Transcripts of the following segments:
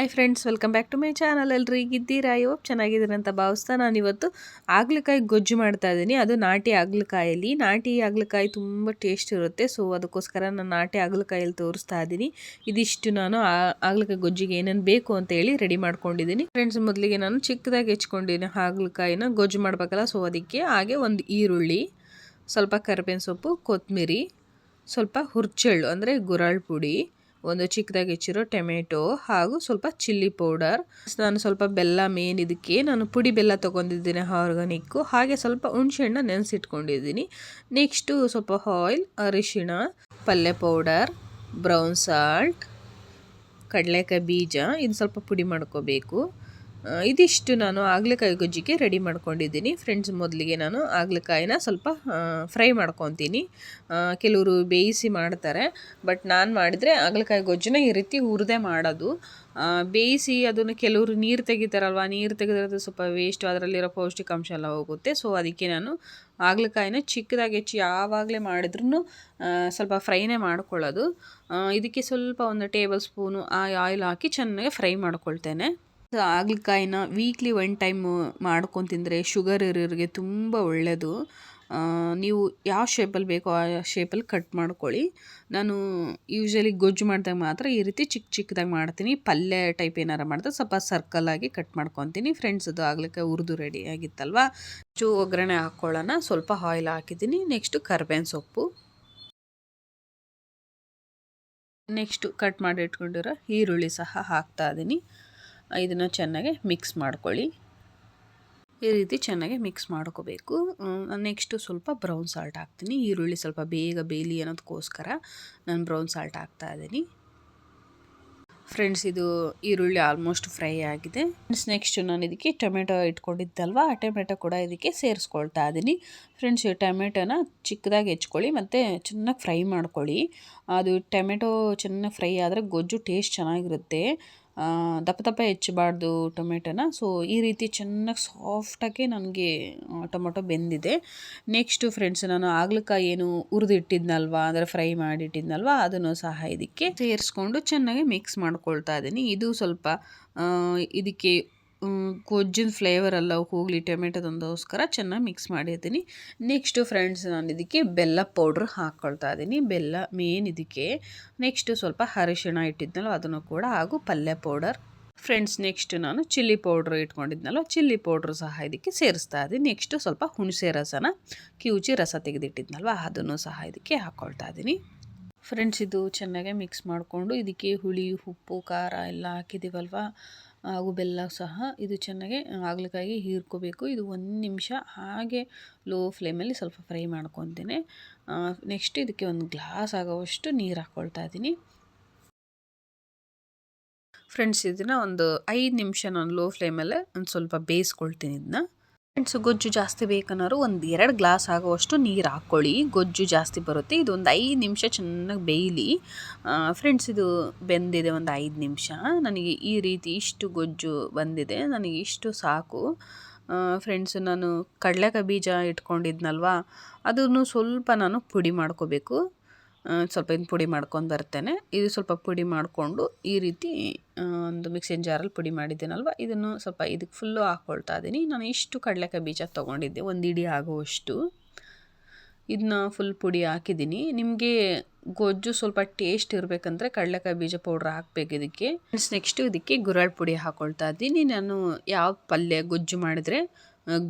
Hi friends welcome back to my channel ಅಲ್ರಿ ಇದ್ದೀರಾ ಇವತ್ತು ಚೆನ್ನಾಗಿದ್ದೀರ ಅಂತ ಭಾವಿಸ್ತಾ ನಾನು ಇವತ್ತು ಆಗ್ಲಕಾಯಿ ಗೊಜ್ಜು ಮಾಡ್ತಾ ಇದ್ದೀನಿ. ಅದು ನಾಟಿ ಆಗ್ಲಕಾಯಲ್ಲಿ. ನಾಟಿ ಆಗ್ಲಕಾಯಿ ತುಂಬ ಟೇಸ್ಟ್ ಇರುತ್ತೆ. ಸೊ ಅದಕ್ಕೋಸ್ಕರ ನಾನು ನಾಟಿ ಆಗ್ಲಕಾಯಲ್ಲಿ ತೋರಿಸ್ತಾ ಇದ್ದೀನಿ. ಇದಿಷ್ಟು ನಾನು ಆಗ್ಲಕಾಯಿ ಗೊಜ್ಜಿಗೆ ಏನೇನು ಬೇಕು ಅಂತ ಹೇಳಿ ರೆಡಿ ಮಾಡ್ಕೊಂಡಿದ್ದೀನಿ. ಫ್ರೆಂಡ್ಸ್ ಮೊದಲಿಗೆ ನಾನು ಚಿಕ್ಕದಾಗಿ ಹೆಚ್ಕೊಂಡಿದ್ದೀನಿ ಹಾಗಲಕಾಯಿನ ಗೊಜ್ಜು ಮಾಡಬೇಕಲ್ಲ ಸೊ ಅದಕ್ಕೆ ಹಾಗೆ ಒಂದು ಈರುಳ್ಳಿ, ಸ್ವಲ್ಪ ಕರಿಬೇವಿನ ಸೊಪ್ಪು ಕೊತ್ತಂಬರಿ ಸ್ವಲ್ಪ ಹುರ್ಚೆಳ್ಳು, ಅಂದರೆ ಗುರಾಳ್ ಪುಡಿ ಒಂದು ಚಿಕ್ಕದಾಗಿ ಹೆಚ್ಚಿರೋ ಟೊಮೆಟೊ ಹಾಗೂ ಸ್ವಲ್ಪ ಚಿಲ್ಲಿ ಪೌಡರ್. ನಾನು ಸ್ವಲ್ಪ ಬೆಲ್ಲ ಮೇನ್ ಇದಕ್ಕೆ ನಾನು ಪುಡಿ ಬೆಲ್ಲ ತೊಗೊಂಡಿದ್ದೀನಿ ಆರ್ಗಾನಿಕ್ಕು ಹಾಗೆ ಸ್ವಲ್ಪ ಹುಣಸೆಹಣ್ಣ ನೆನೆಸಿಟ್ಕೊಂಡಿದ್ದೀನಿ. ನೆಕ್ಸ್ಟು ಸ್ವಲ್ಪ ಆಯಿಲ್ ಅರಿಶಿಣ, ಪಲ್ಯ ಪೌಡರ್ ಬ್ರೌನ್ ಸಾಲ್ಟ್ ಕಡಲೆಕಾಯಿ ಬೀಜ, ಇದು ಸ್ವಲ್ಪ ಪುಡಿ ಮಾಡ್ಕೋಬೇಕು. ಇದಿಷ್ಟು ನಾನು ಆಗ್ಲಕಾಯಿ ಗೊಜ್ಜಿಗೆ ರೆಡಿ ಮಾಡ್ಕೊಂಡಿದ್ದೀನಿ. ಫ್ರೆಂಡ್ಸ್ ಮೊದಲಿಗೆ ನಾನು ಆಗ್ಲಕಾಯಿನ ಸ್ವಲ್ಪ ಫ್ರೈ ಮಾಡ್ಕೊತೀನಿ. ಕೆಲವರು ಬೇಯಿಸಿ ಮಾಡ್ತಾರೆ. ಬಟ್ ನಾನು ಮಾಡಿದರೆ ಆಗ್ಲಕಾಯಿ ಗೊಜ್ಜನ್ನ ಈ ರೀತಿ ಹುರಿದೆ ಮಾಡೋದು. ಬೇಯಿಸಿ ಅದನ್ನು ಕೆಲವರು ನೀರು ತೆಗಿತಾರಲ್ವ, ನೀರು ತೆಗೆದ್ರೆ ಸ್ವಲ್ಪ ವೇಸ್ಟ್ ಅದರಲ್ಲಿರೋ ಪೌಷ್ಟಿಕಾಂಶ ಎಲ್ಲ ಹೋಗುತ್ತೆ. ಸೊ ಅದಕ್ಕೆ ನಾನು ಆಗ್ಲಕಾಯಿನ ಚಿಕ್ಕದಾಗಿ ಹೆಚ್ಚಿ ಯಾವಾಗಲೇ ಮಾಡಿದ್ರೂ ಸ್ವಲ್ಪ ಫ್ರೈನೇ ಮಾಡ್ಕೊಳ್ಳೋದು. ಇದಕ್ಕೆ ಸ್ವಲ್ಪ ಒಂದು ಟೇಬಲ್ ಸ್ಪೂನು ಆಯಿಲ್ ಹಾಕಿ ಚೆನ್ನಾಗಿ ಫ್ರೈ ಮಾಡ್ಕೊಳ್ತೇನೆ. ಹಾಗಲಕಾಯಿನ ವೀಕ್ಲಿ ಒನ್ ಟೈಮ್ ಮಾಡ್ಕೊಂಡು ತಿಂದರೆ ಶುಗರ್ ಇರೋರಿಗೆ ತುಂಬ ಒಳ್ಳೆಯದು ನೀವು ಯಾವ ಶೇಪಲ್ಲಿ ಬೇಕೋ ಆ ಶೇಪಲ್ಲಿ ಕಟ್ ಮಾಡ್ಕೊಳ್ಳಿ. ನಾನು ಯೂಶ್ವಲಿ ಗೊಜ್ಜು ಮಾಡಿದಾಗ ಮಾತ್ರ ಈ ರೀತಿ ಚಿಕ್ಕ ಚಿಕ್ಕದಾಗಿ ಮಾಡ್ತೀನಿ. ಪಲ್ಯ ಟೈಪ್ ಏನಾರು ಮಾಡಿದ್ರೆ ಸ್ವಲ್ಪ ಸರ್ಕಲಾಗಿ ಕಟ್ ಮಾಡ್ಕೊತೀನಿ. ಫ್ರೆಂಡ್ಸ್ ಅದು ಆಗ್ಲಿಕ್ಕೆ ಹುರಿದು ರೆಡಿ ಆಗಿತ್ತಲ್ವ? ಚೂ ಒಗ್ಗರಣೆ ಹಾಕ್ಕೊಳ್ಳೋಣ ಸ್ವಲ್ಪ ಆಯಿಲ್ ಹಾಕಿದ್ದೀನಿ. ನೆಕ್ಸ್ಟು ಕರ್ಬೇವಿನ ಸೊಪ್ಪು. ನೆಕ್ಸ್ಟು ಕಟ್ ಮಾಡಿ ಇಟ್ಕೊಂಡಿರೋ ಈರುಳ್ಳಿ ಸಹ ಹಾಕ್ತಾ ಇದ್ದೀನಿ ಇದನ್ನು ಚೆನ್ನಾಗಿ ಮಿಕ್ಸ್ ಮಾಡ್ಕೊಳ್ಳಿ. ಈ ರೀತಿ ಚೆನ್ನಾಗಿ ಮಿಕ್ಸ್ ಮಾಡ್ಕೋಬೇಕು. ನೆಕ್ಸ್ಟು ಸ್ವಲ್ಪ ಬ್ರೌನ್ ಸಾಲ್ಟ್ ಹಾಕ್ತೀನಿ. ಈರುಳ್ಳಿ ಸ್ವಲ್ಪ ಬೇಗ ಬೇಯಲಿ ಅನ್ನೋದಕ್ಕೋಸ್ಕರ ನಾನು ಬ್ರೌನ್ ಸಾಲ್ಟ್ ಹಾಕ್ತಾ ಇದ್ದೀನಿ. ಫ್ರೆಂಡ್ಸ್ ಇದು ಈರುಳ್ಳಿ ಆಲ್ಮೋಸ್ಟ್ ಫ್ರೈ ಆಗಿದೆ. ಫ್ರೆಂಡ್ಸ್ ನೆಕ್ಸ್ಟು ನಾನು ಇದಕ್ಕೆ ಟೊಮೆಟೊ ಇಟ್ಕೊಂಡಿದ್ದಲ್ವ, ಆ ಟೊಮೆಟೊ ಕೂಡ ಇದಕ್ಕೆ ಸೇರಿಸ್ಕೊಳ್ತಾ ಇದ್ದೀನಿ. ಫ್ರೆಂಡ್ಸ್ ಟೊಮೆಟೊನ ಚಿಕ್ಕದಾಗಿ ಹೆಚ್ಕೊಳ್ಳಿ, ಮತ್ತು ಚೆನ್ನಾಗಿ ಫ್ರೈ ಮಾಡ್ಕೊಳ್ಳಿ. ಅದು ಟೊಮೆಟೊ ಚೆನ್ನಾಗಿ ಫ್ರೈ ಆದರೆ ಗೊಜ್ಜು ಟೇಸ್ಟ್ ಚೆನ್ನಾಗಿರುತ್ತೆ. ದಪ್ಪ ದಪ್ಪ ಹೆಚ್ಚಬಾರ್ದು ಟೊಮೆಟೊನ. ಸೊ ಈ ರೀತಿ ಚೆನ್ನಾಗಿ ಸಾಫ್ಟಾಗಿ ನನಗೆ ಟೊಮೆಟೊ ಬೆಂದಿದೆ. ನೆಕ್ಸ್ಟು ಫ್ರೆಂಡ್ಸ್ ನಾನು ಆಗ್ಲಕಾಯಿ ಏನು ಹುರಿದಿಟ್ಟಿದ್ನಲ್ವ ಅಂದರೆ ಫ್ರೈ ಮಾಡಿಟ್ಟಿದ್ನಲ್ವ, ಅದನ್ನು ಸಹ ಇದಕ್ಕೆ ಸೇರಿಸ್ಕೊಂಡು ಚೆನ್ನಾಗಿ ಮಿಕ್ಸ್ ಮಾಡ್ಕೊಳ್ತಾ ಇದ್ದೀನಿ. ಇದು ಸ್ವಲ್ಪ ಇದಕ್ಕೆ ಗೊಜ್ಜಿನ ಫ್ಲೇವರ್ ಎಲ್ಲ ಹೋಗಲಿ ಟೊಮೆಟೊದೊಂದೋಸ್ಕರ ಚೆನ್ನಾಗಿ ಮಿಕ್ಸ್ ಮಾಡಿದ್ದೀನಿ ನೆಕ್ಸ್ಟು ಫ್ರೆಂಡ್ಸ್ ನಾನು ಇದಕ್ಕೆ ಬೆಲ್ಲ ಪೌಡ್ರ್ ಹಾಕ್ಕೊಳ್ತಾ ಇದ್ದೀನಿ ಬೆಲ್ಲ ಮೇನ್ ಇದಕ್ಕೆ. ನೆಕ್ಸ್ಟು ಸ್ವಲ್ಪ ಅರಿಶಿಣ ಇಟ್ಟಿದ್ನಲ್ಲ, ಅದನ್ನು ಕೂಡ ಹಾಗೂ ಪಲ್ಯ ಪೌಡರ್ ಫ್ರೆಂಡ್ಸ್ ನೆಕ್ಸ್ಟ್ ನಾನು ಚಿಲ್ಲಿ ಪೌಡ್ರ್ ಇಟ್ಕೊಂಡಿದ್ನಲ್ಲ ಚಿಲ್ಲಿ ಪೌಡ್ರ್ ಸಹ ಇದಕ್ಕೆ ಸೇರಿಸ್ತಾ ಇದ್ದೀನಿ ನೆಕ್ಸ್ಟು ಸ್ವಲ್ಪ ಹುಣಸೆ ರಸನ, ಕಿವುಚಿ ರಸ ತೆಗೆದಿಟ್ಟಿದ್ನಲ್ವ, ಅದನ್ನು ಸಹ ಇದಕ್ಕೆ ಹಾಕ್ಕೊಳ್ತಾ ಇದ್ದೀನಿ ಫ್ರೆಂಡ್ಸ್, ಇದು ಚೆನ್ನಾಗೆ ಮಿಕ್ಸ್ ಮಾಡಿಕೊಂಡು ಇದಕ್ಕೆ ಹುಳಿ, ಉಪ್ಪು, ಖಾರ ಎಲ್ಲ ಹಾಕಿದ್ದೀವಲ್ವ ಹಾಗೂ ಬೆಲ್ಲ ಸಹ. ಇದು ಚೆನ್ನಾಗಿ ಹಾಗಲಕಾಯಿಗೆ ಹೀರ್ಕೋಬೇಕು. ಇದು ಒಂದು ನಿಮಿಷ ಹಾಗೆ ಲೋ ಫ್ಲೇಮಲ್ಲಿ ಸ್ವಲ್ಪ ಫ್ರೈ ಮಾಡ್ಕೊತೀನಿ. ನೆಕ್ಸ್ಟ್ ಇದಕ್ಕೆ ಒಂದು ಗ್ಲಾಸ್ ಆಗೋವಷ್ಟು ನೀರು ಹಾಕ್ಕೊಳ್ತಾ ಇದ್ದೀನಿ. ಫ್ರೆಂಡ್ಸ್, ಇದನ್ನು ಒಂದು ಐದು ನಿಮಿಷ ನಾನು ಲೋ ಫ್ಲೇಮಲ್ಲೇ ಒಂದು ಸ್ವಲ್ಪ ಬೇಯಿಸ್ಕೊಳ್ತೀನಿ ಇದನ್ನ ಫ್ರೆಂಡ್ಸ್, ಗೊಜ್ಜು ಜಾಸ್ತಿ ಬೇಕನ್ನೋರು ಒಂದು ಎರಡು ಗ್ಲಾಸ್ ಆಗುವಷ್ಟು ನೀರು ಹಾಕ್ಕೊಳ್ಳಿ. ಗೊಜ್ಜು ಜಾಸ್ತಿ ಬರುತ್ತೆ. ಇದು ಒಂದು ಐದು ನಿಮಿಷ ಚೆನ್ನಾಗಿ ಬೇಯಲಿ. ಫ್ರೆಂಡ್ಸ್, ಇದು ಬೆಂದಿದೆ ಒಂದು ಐದು ನಿಮಿಷ. ನನಗೆ ಈ ರೀತಿ ಇಷ್ಟು ಗೊಜ್ಜು ಬಂದಿದೆ. ನನಗೆ ಇಷ್ಟು ಸಾಕು. ಫ್ರೆಂಡ್ಸ್, ನಾನು ಕಡಲೆಕಾಯಿ ಬೀಜ ಇಟ್ಕೊಂಡಿದ್ನಲ್ವ? ಅದನ್ನು ಸ್ವಲ್ಪ ನಾನು ಪುಡಿ ಮಾಡ್ಕೋಬೇಕು. ಸ್ವಲ್ಪ ಇನ್ನು ಪುಡಿ ಮಾಡ್ಕೊಂಡು ಬರ್ತೇನೆ. ಇದು ಸ್ವಲ್ಪ ಪುಡಿ ಮಾಡಿಕೊಂಡು ಈ ರೀತಿ ಒಂದು ಮಿಕ್ಸಿನ ಜಾರಲ್ಲಿ ಪುಡಿ ಮಾಡಿದ್ದೇನಲ್ವ? ಇದನ್ನು ಸ್ವಲ್ಪ ಇದಕ್ಕೆ ಫುಲ್ಲು ಹಾಕ್ಕೊಳ್ತಾ ಇದ್ದೀನಿ. ನಾನು ಇಷ್ಟು ಕಡಲೆಕಾಯಿ ಬೀಜ ತೊಗೊಂಡಿದ್ದೆ, ಒಂದು ಇಡೀ ಆಗುವಷ್ಟು. ಇದನ್ನ ಫುಲ್ ಪುಡಿ ಹಾಕಿದ್ದೀನಿ. ನಿಮಗೆ ಗೊಜ್ಜು ಸ್ವಲ್ಪ ಟೇಸ್ಟ್ ಇರಬೇಕಂದ್ರೆ ಕಡಲೆಕಾಯಿ ಬೀಜ ಪೌಡ್ರ್ ಹಾಕ್ಬೇಕು ಇದಕ್ಕೆ. ನೆಕ್ಸ್ಟು ಇದಕ್ಕೆ ಗುರಾಳ್ ಪುಡಿ ಹಾಕ್ಕೊಳ್ತಾ ಇದ್ದೀನಿ. ನಾನು ಯಾವ ಪಲ್ಯ ಗೊಜ್ಜು ಮಾಡಿದ್ರೆ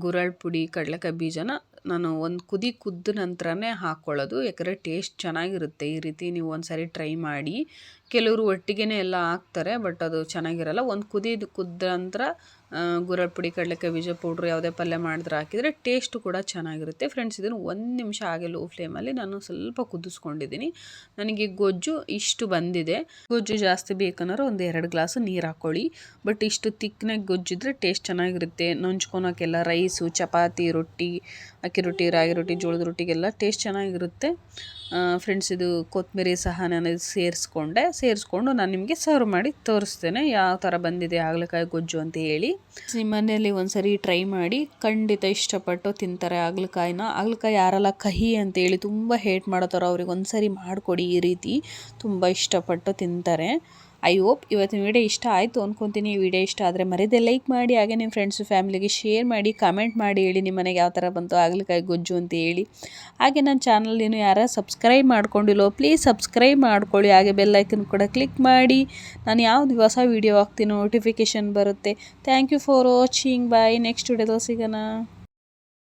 ಗುರಾಳ್ ಪುಡಿ, ಕಡಲೆಕಾಯಿ ಬೀಜನ ನಾನು ಒಂದು ಕುದಿ ಕುದ್ದ ನಂತರನೇ ಹಾಕ್ಕೊಳ್ಳೋದು ಯಾಕಂದರೆ ಟೇಸ್ಟ್ ಚೆನ್ನಾಗಿರುತ್ತೆ. ಈ ರೀತಿ ನೀವು ಒಂದು ಟ್ರೈ ಮಾಡಿ. ಕೆಲವರು ಒಟ್ಟಿಗೆ ಎಲ್ಲ ಹಾಕ್ತಾರೆ, ಬಟ್ ಅದು ಚೆನ್ನಾಗಿರಲ್ಲ. ಒಂದು ಕುದಿದು ಕುದ್ದ ನಂತರ ಗುರಳ್ ಪುಡಿ, ಕಡಲೆಕಾಯಿ ಬೀಜ ಪೌಡ್ರ್ ಯಾವುದೇ ಪಲ್ಯ ಮಾಡಿದ್ರೆ ಹಾಕಿದರೆ ಟೇಸ್ಟು ಕೂಡ ಚೆನ್ನಾಗಿರುತ್ತೆ. ಫ್ರೆಂಡ್ಸ್ ಇದನ್ನು ಒಂದು ನಿಮಿಷ ಹಾಗೆ ಲೋ ಫ್ಲೇಮಲ್ಲಿ ನಾನು ಸ್ವಲ್ಪ ಕುದಿಸ್ಕೊಂಡಿದ್ದೀನಿ. ನನಗೆ ಗೊಜ್ಜು ಇಷ್ಟು ಬಂದಿದೆ. ಗೊಜ್ಜು ಜಾಸ್ತಿ ಬೇಕನ್ನೋರು ಒಂದು ಎರಡು ಗ್ಲಾಸು ನೀರು ಹಾಕ್ಕೊಳ್ಳಿ ಬಟ್ ಇಷ್ಟು ತಿಕ್ನಾಗಿ ಗೊಜ್ಜಿದ್ರೆ ಟೇಸ್ಟ್ ಚೆನ್ನಾಗಿರುತ್ತೆ. ನೊಂಚ್ಕೊಳೋಕ್ಕೆಲ್ಲ ರೈಸು ಚಪಾತಿ, ರೊಟ್ಟಿ, ಅಕ್ಕಿ ರೊಟ್ಟಿ, ರಾಗಿ ರೊಟ್ಟಿ, ಜೋಳದ ರೊಟ್ಟಿಗೆಲ್ಲ ಟೇಸ್ಟ್ ಚೆನ್ನಾಗಿರುತ್ತೆ. ಫ್ರೆಂಡ್ಸ್ ಇದು ಕೊತ್ತಂಬರಿ ಸಹ ನಾನು ಸೇರಿಸ್ಕೊಂಡೆ, ಸೇರಿಸ್ಕೊಂಡು ನಾನು ನಿಮಗೆ ಸರ್ವ್ ಮಾಡಿ ತೋರಿಸ್ತೇನೆ. ಯಾವ ಥರ ಬಂದಿದೆ ಹಾಗಲಕಾಯಿ ಗೊಜ್ಜು ಅಂತ ಹೇಳಿ. ನಿಮ್ಮ ಮನೆಯಲ್ಲಿ ಒಂದ್ಸರಿ ಟ್ರೈ ಮಾಡಿ, ಖಂಡಿತ ಇಷ್ಟಪಟ್ಟು ತಿಂತಾರೆ ಹಾಗಲಕಾಯಿನ. ಹಾಗಲಕಾಯಿ ಯಾರೆಲ್ಲ ಕಹಿ ಅಂತೇಳಿ ತುಂಬ ಹೇಟ್ ಮಾಡ್ತಾರೋ ಅವ್ರಿಗೆ ಒಂದ್ಸರಿ ಮಾಡಿಕೊಡಿ ಈ ರೀತಿ. ತುಂಬ ಇಷ್ಟಪಟ್ಟು ತಿಂತಾರೆ. ಐ ಹೋಪ್ ಇವತ್ತಿನ ವಿಡಿಯೋ ಇಷ್ಟ ಆಯಿತು ಅಂದ್ಕೊತೀನಿ ಈ ವಿಡಿಯೋ ಇಷ್ಟ ಆದರೆ ಮರೆಯದೆ ಲೈಕ್ ಮಾಡಿ, ಹಾಗೆ ನಿಮ್ಮ ಫ್ರೆಂಡ್ಸು ಫ್ಯಾಮಿಲಿಗೆ ಶೇರ್ ಮಾಡಿ ಕಮೆಂಟ್ ಮಾಡಿ ಹೇಳಿ ನಿಮ್ಮ ಮನೆಗೆ ಯಾವ ಥರ ಬಂತು ಆಗಲಿಕಾಯಿ ಗೊಜ್ಜು ಅಂತ ಹೇಳಿ. ಹಾಗೆ ನನ್ನ ಚಾನಲ್ ಏನು ಯಾರು ಸಬ್ಸ್ಕ್ರೈಬ್ ಮಾಡ್ಕೊಂಡಿಲ್ಲೋ ಪ್ಲೀಸ್ ಸಬ್ಸ್ಕ್ರೈಬ್ ಮಾಡ್ಕೊಳ್ಳಿ. ಹಾಗೆ ಬೆಲ್ಲೈಕನ್ ಕೂಡ ಕ್ಲಿಕ್ ಮಾಡಿ. ನಾನು ಯಾವ್ದು ಹೊಸ ವೀಡಿಯೋ ಹಾಕ್ತೀನೋ ನೋಟಿಫಿಕೇಷನ್ ಬರುತ್ತೆ. Thank you for watching bye next ವಿಡಿಯೋದಲ್ಲಿ ಸಿಗೋಣ.